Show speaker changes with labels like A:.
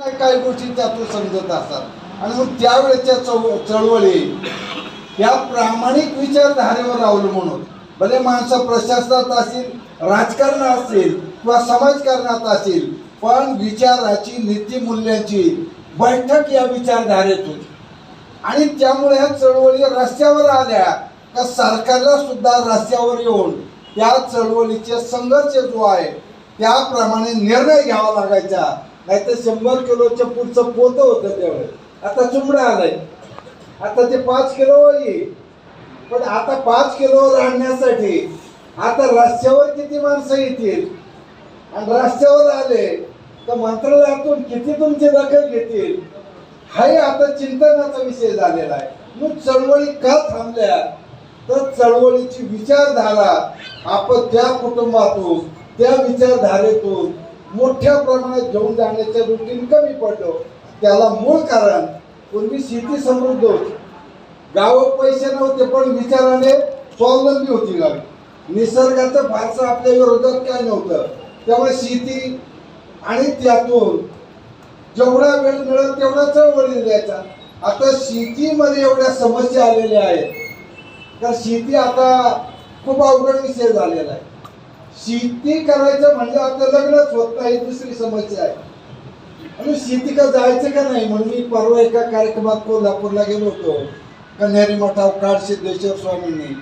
A: काही गोष्टी त्यातून समजत असतात. आणि मग त्यावेळेच्या चौ चळवळी या प्रामाणिक विचारधारेवर अवलंबून होत. भले माणसं प्रशासनात असतील राजकारणात असतील किंवा समाजकारणात असतील पण विचाराची नीतीमूल्यांची बैठक या विचारधारेत होती. आणि त्यामुळे ह्या चळवळी रस्त्यावर आल्या का सरकारला सुद्धा रस्त्यावर येऊन त्या चळवळीचे संघर्ष जो आहे त्याप्रमाणे निर्णय घ्यावा लागायचा. नाहीतर शंभर किलोच्या पुढचं पोतं होतं त्यावेळेस आता चुमडा आलाय. आता ते पाच किलो येईल पण आता पाच किलो आणण्यासाठी आता रस्त्यावर किती माणसं येतील? आणि रस्त्यावर आले तर मंत्रालयातून किती तुमची दखल घेतील? हाही आता चिंतनाचा विषय झालेला आहे. मग चळवळी का थांबल्या? तर चळवळीची विचारधारा आपण त्या कुटुंबातून त्या विचारधारेतून मोठ्या प्रमाणात घेऊन जाण्याच्या दृष्टीने कमी पडलो. त्याला मूळ कारण पूर्वी शेती समृद्ध होती. गावं पैसे नव्हते पण विचाराने स्वावलंबी होती गावी. निसर्गाचं फारसं आपल्या विरोधात काय नव्हतं. त्यामुळे शेती आणि त्यातून जेवढा वेळ मिळत तेवढा चळवळी द्यायचा. आता शेतीमध्ये एवढ्या समस्या आलेल्या आहेत. तर शेती आता खूप अवघड विषय झालेला आहे. शेती करायचं म्हणजे आता लग्नच होत नाही दुसरी समस्या आहे. आणि शेती का जायचं का नाही? म्हणून मी परवा एका कार्यक्रमात कोल्हापूरला गेलो होतो. कन्हेरी मठाव काळ सिद्धेश्वर स्वामींनी.